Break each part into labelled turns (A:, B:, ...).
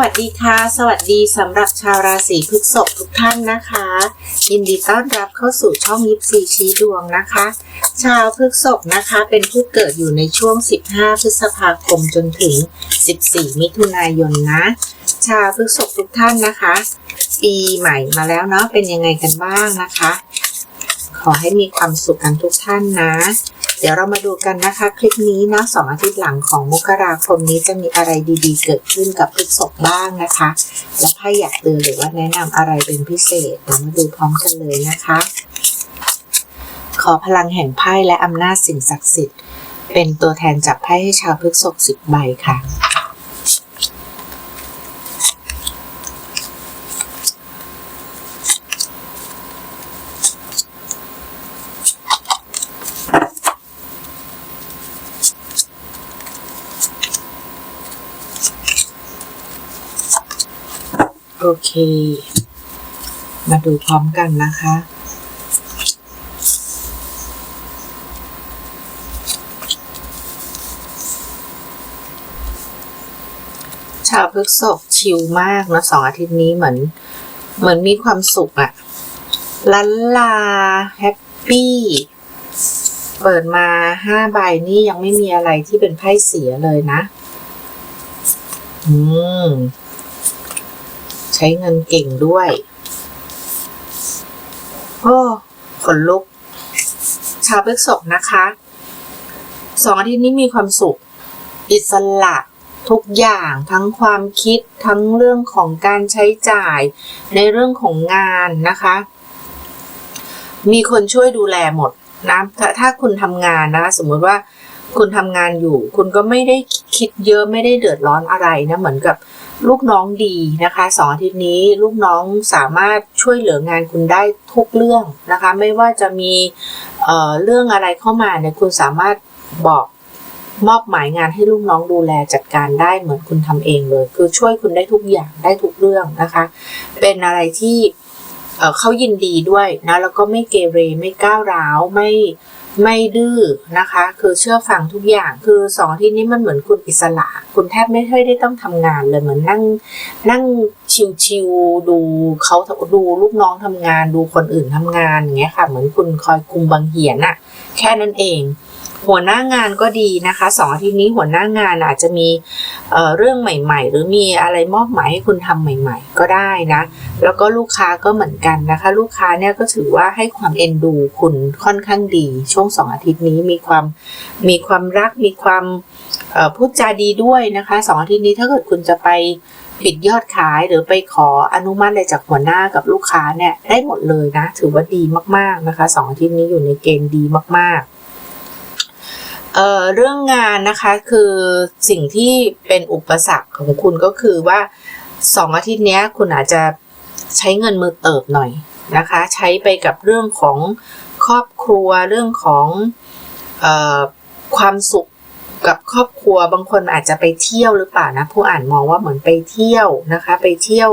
A: วัสดีค่ะ สวัสดีสำหรับชาวราศีพฤษภทุกท่านนะคะ ยินดีต้อนรับเข้าสู่ช่องยิปซีชี้ดวงนะคะ ชาวพฤษภนะคะเป็นผู้เกิดอยู่ในช่วง 15 พฤษภาคมจนถึง 14 มิถุนายนนะ ชาวพฤษภทุกท่านนะคะ ปีใหม่มาแล้วเนาะเป็นยังไงกันบ้างนะคะ ขอให้มีความสุขกันทุกท่านนะ เดี๋ยวเรามาดูกันนะคะ คลิปนี้นะสองอาทิตย์หลังของมกราคมนี้จะมีอะไรดีๆ เกิดขึ้นกับพฤกษบบ้างนะคะ และไพ่อยากเตือนหรือว่าแนะนำอะไรเป็นพิเศษเดี๋ยวมาดูพร้อมกันเลยนะคะ ขอพลังแห่งไพ่และอำนาจสิ่งศักดิ์สิทธิ์ เป็นตัวแทนจับไพ่ให้ชาวพฤกษบสิบใบค่ะ โอเค มาดูพร้อมกันนะคะ ชาวพฤกษภชิลมากนะสองอาทิตย์นี้เหมือน เหมือนมีความสุขอะลันลา แฮปปี้ เปิดมาห้าใบนี่ยังไม่มีอะไรที่เป็นไพ่เสียเลยนะ อืม ใช้เงินเก่งด้วยโอ้ขนลุก ชาวพฤษภนะคะสองอาทิตย์นี้มีความสุข อิสระทุกอย่างทั้งความคิดทั้งเรื่องของการใช้จ่ายในเรื่องของงานนะคะ มีคนช่วยดูแลหมดนะถ้าถ้าคุณทำงานนะคะสมมติว่าคุณทำงานอยู่ คุณก็ไม่ได้คิดเยอะไม่ได้เดือดร้อนอะไรนะเหมือนกับ ลูกน้องดีนะคะสองอาทิตย์นี้ลูกน้องสามารถช่วยเหลืองานคุณได้ทุกเรื่องนะคะ ไม่ว่าจะมีเเรื่องอะไรเข้ามาเนี่ยคุณสามารถบอกมอบหมายงานให้ลูกน้องดูแลจัดการได้เหมือนคุณทำเองเลย คือช่วยคุณได้ทุกอย่างได้ทุกเรื่องนะคะ เป็นอะไรที่เเขายินดีด้วยนะแล้วก็ไม่เกเรไม่ก้าวร้าวไม่ ไม่ดื้อนะคะ คือเชื่อฟังทุกอย่าง คือสองที่นี้มันเหมือนคุณอิสระ คุณแทบไม่ค่อยได้ต้องทำงานเลยเหมือนนั่งนั่งชิวๆดูเขาดูลูกน้องทำงาน ดูคนอื่นทำงานอย่างเงี้ยค่ะ เหมือนคุณคอยคุมบางเหียนอะแค่นั้นเอง หัวหน้างานก็ดีนะคะสองอาทิตย์นี้หัวหน้างานอาจจะมีเเรื่องใหม่ ๆ หรือมีอะไรมอบหมายให้คุณทำใหม่ ๆ ก็ได้นะ แล้วก็ลูกค้าก็เหมือนกันนะคะ ลูกค้าเนี่ยก็ถือว่าให้ความเอ็นดูคุณค่อนข้างดี ช่วงสองอาทิตย์นี้มีความมีความรักมีความพูดจาดีด้วยนะคะสองอาทิตย์นี้ถ้าเกิดคุณจะไปปิดยอดขายหรือไปขออนุมัติอะไรจากหัวหน้ากับลูกค้าเนี่ยได้หมดเลยนะ ถือว่าดีมากๆนะคะสองอาทิตย์นี้อยู่ในเกณฑ์ดีมากๆ เอ่อเรื่องงานนะคะคือสิ่งที่เป็นอุปสรรคของคุณก็คือว่าสองอาทิตย์นี้คุณอาจจะใช้เงินมือเติบหน่อยนะคะ ใช้ไปกับเรื่องของครอบครัวเรื่องของออความสุขกับครอบครัวบางคนอาจจะไปเที่ยวหรือเปล่านะผู้อ่านมองว่าเหมือนไปเที่ยวนะคะ ไปเที่ยว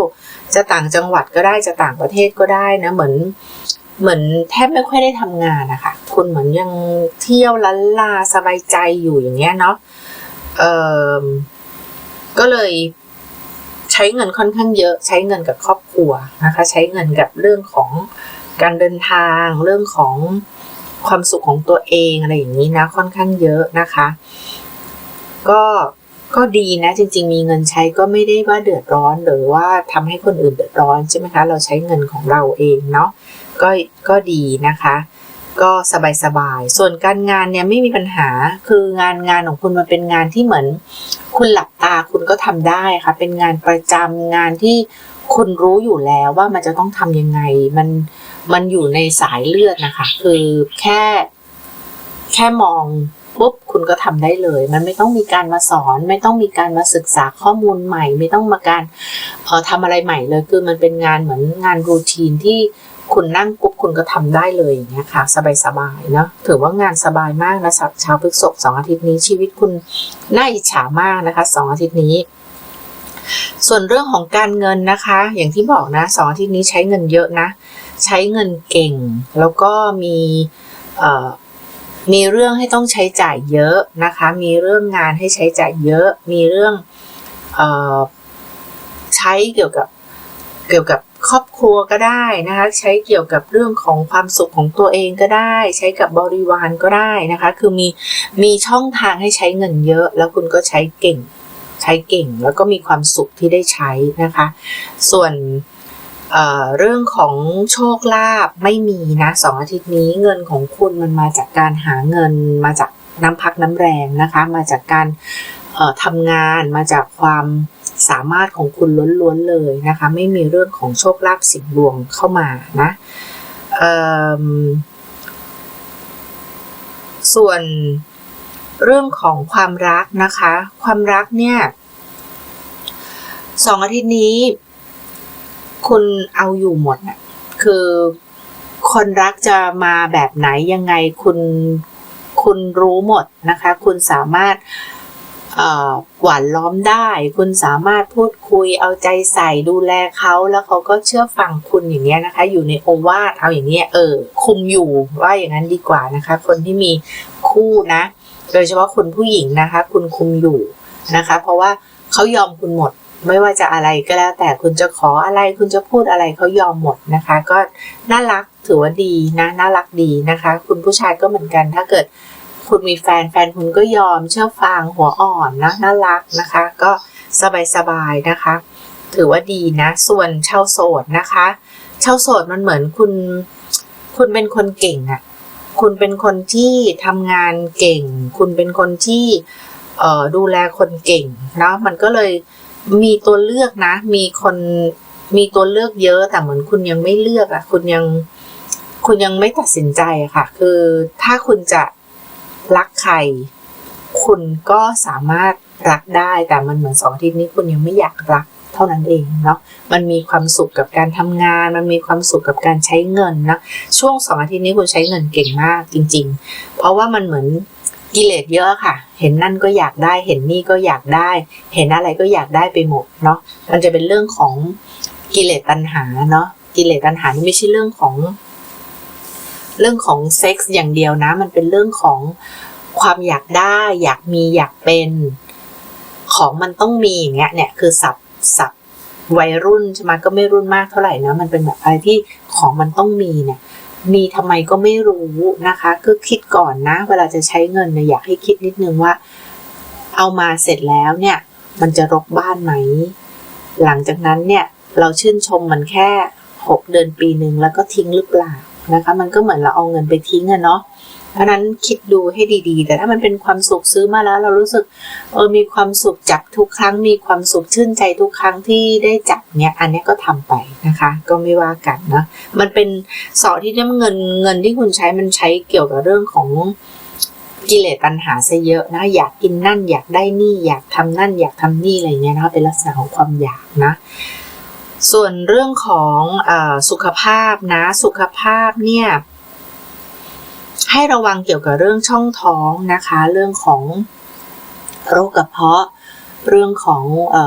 A: จะต่างจังหวัดก็ได้จะต่างประเทศก็ได้นะเหมือน เหมือนแทบไม่ค่อยได้ทำงานนะคะคุณเหมือนยังเที่ยวลันลาสบายใจอยู่อย่างเงี้ยเนาะเออก็เลยใช้เงินค่อนข้างเยอะ ใช้เงินกับครอบครัวนะคะ ใช้เงินกับเรื่องของการเดินทาง เรื่องของความสุขของตัวเองอะไรอย่างนี้นะ ค่อนข้างเยอะนะคะ ก็ก็ดีนะจริง ๆ มีเงินใช้ก็ไม่ได้ว่าเดือดร้อนหรือว่าทำให้คนอื่นเดือดร้อนใช่ไหมคะ เราใช้เงินของเราเองเนาะ ก็ก็ดีนะคะ ก็สบายๆส่วนการงานเนี่ยไม่มีปัญหาคืองานงานของคุณมันเป็นงานที่เหมือน คุณหลับตาคุณก็ทำได้ค่ะ เป็นงานประจำงานที่คุณรู้อยู่แล้วว่ามันจะต้องทำยังไง มันมันอยู่ในสายเลือดนะคะ คือแค่ แค่มองปุ๊บคุณก็ทำได้เลย มันไม่ต้องมีการมาสอน ไม่ต้องมีการมาศึกษาข้อมูลใหม่ ไม่ต้องมาการเอ่อทำอะไรใหม่เลย คือมันเป็นงานเหมือนงานรูทีนที่ คุณนั่งปุ๊บคุณก็ทำได้เลยอย่างเงี้ยค่ะ สบายๆเนาะถือว่างานสบายมากนะชาวชาวพฤษภสองอาทิตย์นี้ชีวิตคุณน่าอิจฉามากนะคะสองอาทิตย์นี้ ส่วนเรื่องของการเงินนะคะ อย่างที่บอกนะสองอาทิตย์นี้ใช้เงินเยอะนะ ใช้เงินเก่ง แล้วก็มีมีเรื่องให้ต้องใช้จ่ายเยอะนะคะ มีเรื่องงานให้ใช้จ่ายเยอะ มีเรื่องอใช้เกี่ยวกับเกี่ยวกับ ครอบครัวก็ได้นะคะ ใช้เกี่ยวกับเรื่องของความสุขของตัวเองก็ได้ ใช้กับบริวารก็ได้นะคะ คือมีมีช่องทางให้ใช้เงินเยอะ แล้วคุณก็ใช้เก่ง ใช้เก่งแล้วก็มีความสุขที่ได้ใช้นะคะ ส่วนเเรื่องของโชคลาภไม่มีนะสองอาทิตย์นี้เงินของคุณมันมาจากการหาเงินมาจากน้ำพักน้ำแรงนะคะ มาจากการทำงานมาจากความ สามารถของคุณล้วนๆเลยนะคะ ไม่มีเรื่องของโชคลาภสิ่งดวงเข้ามานะส่วนเรื่องของความรักนะคะ ความรักเนี่ยสองอาทิตย์นี้ คุณเอาอยู่หมดน่ะคือคนรักจะมาแบบไหนยังไงคุณคุณรู้หมดนะคะ คุณสามารถ หวานล้อมได้ คุณสามารถพูดคุยเอาใจใส่ดูแลเขาแล้วเขาก็เชื่อฟังคุณอย่างเงี้ยนะคะ อยู่ในโอวาทเอาอย่างเงี้ยเออคุมอยู่ว่าอย่างนั้นดีกว่านะคะ คนที่มีคู่นะ โดยเฉพาะคุณผู้หญิงนะคะ คุณคุมอยู่นะคะ เพราะว่าเขายอมคุณหมดไม่ว่าจะอะไรก็แล้ว แต่คุณจะขออะไรคุณจะพูดอะไรเขายอมหมดนะคะ ก็น่ารักถือว่าดีนะน่ารักดีนะคะ คุณผู้ชายก็เหมือนกันถ้าเกิด คุณมีแฟนแฟนคุณก็ยอมเชื่อฟังหัวอ่อนนะน่ารักนะคะ ก็สบายสบายๆนะคะ ถือว่าดีนะ ส่วนชาวโสดนะคะชาวโสดมันเหมือนคุณ คุณเป็นคนเก่งอะ่ะคุณเป็นคนที่ทำงานเก่ง คุณเป็นคนที่เออดูแลคนเก่งเนาะมันก็เลยมีตัวเลือกนะ มีคนมีตัวเลือกเยอะแต่เหมือนคุณยังไม่เลือกอะ่ะคุณยังคุณยังไม่ตัดสินใจค่ะ คือถ้าคุณจะ รักใคร คุณก็สามารถรักได้แต่มันเหมือนสองอาทิตย์นี้คุณยังไม่อยากรักเท่านั้นเองเนาะมันมีความสุขกับการทำงาน มันมีความสุขกับการใช้เงินนะช่วงสองอาทิตย์นี้คุณใช้เงินเก่งมากจริง ๆ เพราะว่ามันเหมือนกิเลสเยอะค่ะ เห็นนั่นก็อยากได้ เห็นนี่ก็อยากได้ เห็นอะไรก็อยากได้ไปหมดเนาะมันจะเป็นเรื่องของกิเลสตัณหาเนาะกิเลสตัณหานี่ไม่ใช่เรื่องของ เรื่องของเซ็กส์อย่างเดียวนะ มันเป็นเรื่องของความอยากได้ อยากมีอยากเป็น ของมันต้องมีอย่างเงี้ยเนี่ยคือสับสับวัยรุ่นใช่ไหมก็ไม่รุ่นมากเท่าไหร่นะมันเป็นแบบอะไรที่ของมันต้องมีเนี่ยมีทำไมก็ไม่รู้นะคะก็คิดก่อนนะ เวลาจะใช้เงินเนี่ยอยากให้คิดนิดนึงว่า เอามาเสร็จแล้วเนี่ย มันจะรกบ้านไหม หลังจากนั้นเนี่ย เราชื่นชมมันแค่หกเดือนปีหนึ่งแล้วก็ทิ้งหรือเปล่า นะคะ มันก็เหมือนเราเอาเงินไปทิ้งอะเนาะเพราะนั้นคิดดูให้ดีๆ แต่ถ้ามันเป็นความสุขซื้อมาแล้ว เรารู้สึกเออมีความสุขจับทุกครั้ง มีความสุขชื่นใจทุกครั้งที่ได้จับเนี่ยอันเนี้ยก็ทำไปนะคะ ก็ไม่ว่ากันนะมันเป็นสอที่เงินเงินที่คุณใช้มันใช้เกี่ยวกับเรื่องของกิเลสตัณหาซะเยอะนะอยากกินนั่นอยากได้นี่อยากทำนั่นอยากทำนี่อะไรเงี้ยนะเป็นลักษณะของความอยากนะ ส่วนเรื่องของอสุขภาพนะสุขภาพเนี่ยให้ระวังเกี่ยวกับเรื่องช่องท้องนะคะ เรื่องของโรคกระเพาะ เรื่องของอ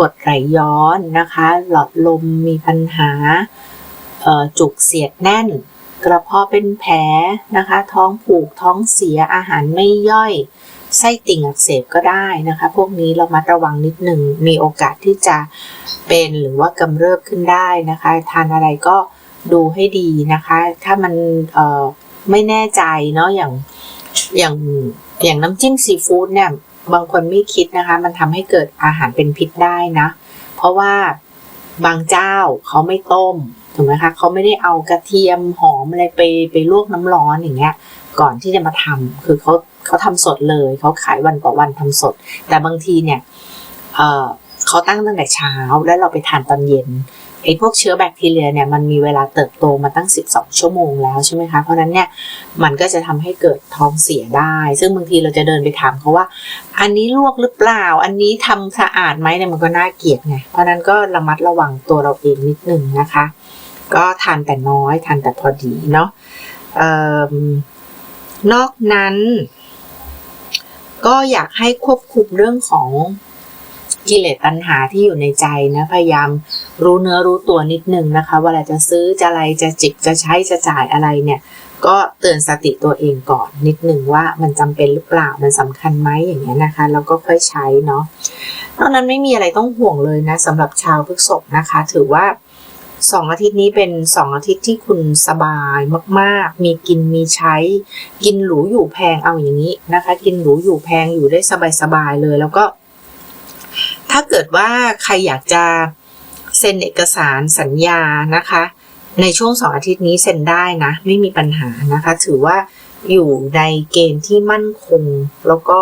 A: กดไหลย้อนนะคะ หลอดลมมีปัญหาจุกเสียดแน่น กระเพาะเป็นแผลนะคะ ท้องผูกท้องเสียอาหารไม่ย่อย ไส้ติ่งอักเสบก็ได้นะคะ พวกนี้เรามาระวังนิดหนึ่งมีโอกาสที่จะเป็นหรือว่ากำเริบขึ้นได้นะคะ ทานอะไรก็ดูให้ดีนะคะ ถ้ามันไม่แน่ใจเนาะอย่างอย่างอย่างน้ำจิ้มซีฟู้ดเนี่ยบางคนไม่คิดนะคะ มันทำให้เกิดอาหารเป็นพิษได้นะ เพราะว่าบางเจ้าเขาไม่ต้มถูกไหมคะเขาไม่ได้เอากระเทียมหอมอะไรไปไปลวกน้ำร้อนอย่างเงี้ย ก่อนที่จะมาทำคือเขา เขาทำสดเลย เขาขายวันต่อวันทำสด แต่บางทีเนี่ยเเขาตั้งตั้งแต่เช้าแล้วเราไปทานตอนเย็นไอ้พวกเชื้อแบคทีเรียเนี่ยมันมีเวลาเติบโตมาตั้ง 12 ชั่วโมงแล้วใช่ไหมคะเพราะนั้นเนี่ยมันก็จะทำให้เกิดท้องเสียได้ ซึ่งบางทีเราจะเดินไปถามเขาว่า อันนี้ลวกหรือเปล่า อันนี้ทำสะอาดไหมเนี่ยมันก็น่าเกลียดไงเพราะนั้นก็ระมัดระวังตัวเราเองนิดนึงนะคะ ก็ทานแต่น้อยทานแต่พอดีเนาะเอิ่มนอกนั้น ก็อยากให้ควบคุมเรื่องของกิเลสตัณหาที่อยู่ในใจนะพยายามรู้เนื้อรู้ตัวนิดนึงนะคะเวลาจะซื้อจะอะไรจะจิบจะใช้จะจ่ายอะไรเนี่ย ก็เตือนสติตัวเองก่อนนิดนึงว่ามันจำเป็นหรือเปล่ามันสำคัญไหมอย่างเงี้ยนะคะแล้วก็ค่อยใช้เนาะนอกนั้นไม่มีอะไรต้องห่วงเลยนะสำหรับชาวพฤษภนะคะ ถือว่า สองอาทิตย์นี้เป็นสองอาทิตย์ที่คุณสบายมาก ๆ มีกินมีใช้ กินหรูอยู่แพงเอาอย่างนี้นะคะ กินหรูอยู่แพงอยู่ได้สบาย ๆ เลย แล้วก็ ถ้าเกิดว่าใครอยากจะเซ็นเอกสารสัญญานะคะ ในช่วงสองอาทิตย์นี้เซ็นได้นะ ไม่มีปัญหานะคะ ถือว่าอยู่ในเกณฑ์ที่มั่นคง แล้วก็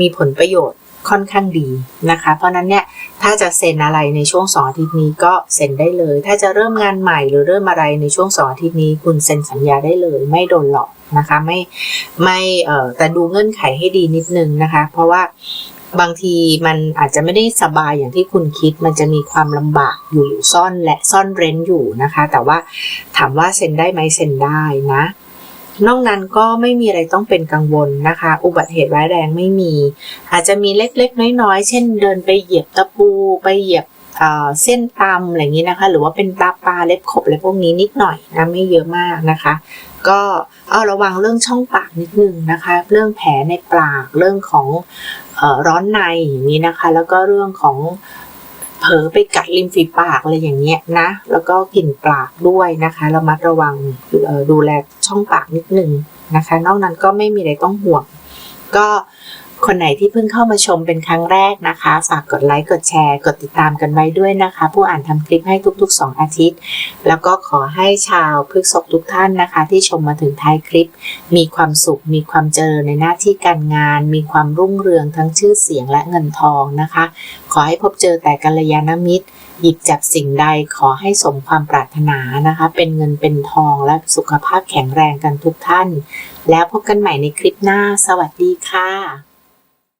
A: มีผลประโยชน์ ค่อนข้างดีนะคะ เพราะนั้นเนี่ยถ้าจะเซ็นอะไรในช่วงสองอาทิตย์นี้ก็เซ็นได้เลย ถ้าจะเริ่มงานใหม่หรือเริ่มอะไรในช่วงสองอาทิตย์นี้ คุณเซ็นสัญญาได้เลย ไม่โดนหลอกนะคะไม่ไม่เอ่อแต่ดูเงื่อนไขให้ดีนิดนึงนะคะ เพราะว่าบางทีมันอาจจะไม่ได้สบายอย่างที่คุณคิด มันจะมีความลำบากอยู่ซ่อนและซ่อนเร้นอยู่นะคะ แต่ว่าถามว่าเซ็นได้ไหมเซ็นได้นะ นอกนั้นก็ไม่มีอะไรต้องเป็นกังวลนะคะ อุบัติเหตุร้ายแรงไม่มี อาจจะมีเล็กๆ น้อยๆ เช่นเดินไปเหยียบตะปูไปเหยียบเส้นตำอะไรอย่างนี้นะคะ หรือว่าเป็นตาปลาเล็บขบอะไรพวกนี้นิดหน่อยนะไม่เยอะมากนะคะ ก็เอาระวังเรื่องช่องปากนิดนึงนะคะ เรื่องแผลในปากเรื่องของอร้อนในอย่างนี้นะคะ แล้วก็เรื่องของ ลอไปกัดริมฝีปากอะไรอย่างเงี้ยนะ แล้วก็กลิ่นปากด้วยนะคะระมัดระวังดูแลช่องปากนิดนึงนะคะ นอกนั้นก็ไม่มีอะไรต้องห่วง ก็ คนไหนที่เพิ่งเข้ามาชมเป็นครั้งแรกนะคะ ฝากกดไลค์กดแชร์ กดติดตามกันไว้ด้วยนะคะ ผู้อ่านทำคลิปให้ทุก ๆ 2 อาทิตย์ แล้วก็ขอให้ชาวพฤกษภทุกท่านนะคะ ที่ชมมาถึงท้ายคลิป มีความสุข มีความเจริญในหน้าที่การงาน มีความรุ่งเรืองทั้งชื่อเสียงและเงินทองนะคะ ขอให้พบเจอแต่กัลยาณมิตร หยิบจับสิ่งใดขอให้สมความปรารถนานะคะ เป็นเงินเป็นทองและสุขภาพแข็งแรงกันทุกท่าน แล้วพบกันใหม่ในคลิปหน้า สวัสดีค่ะ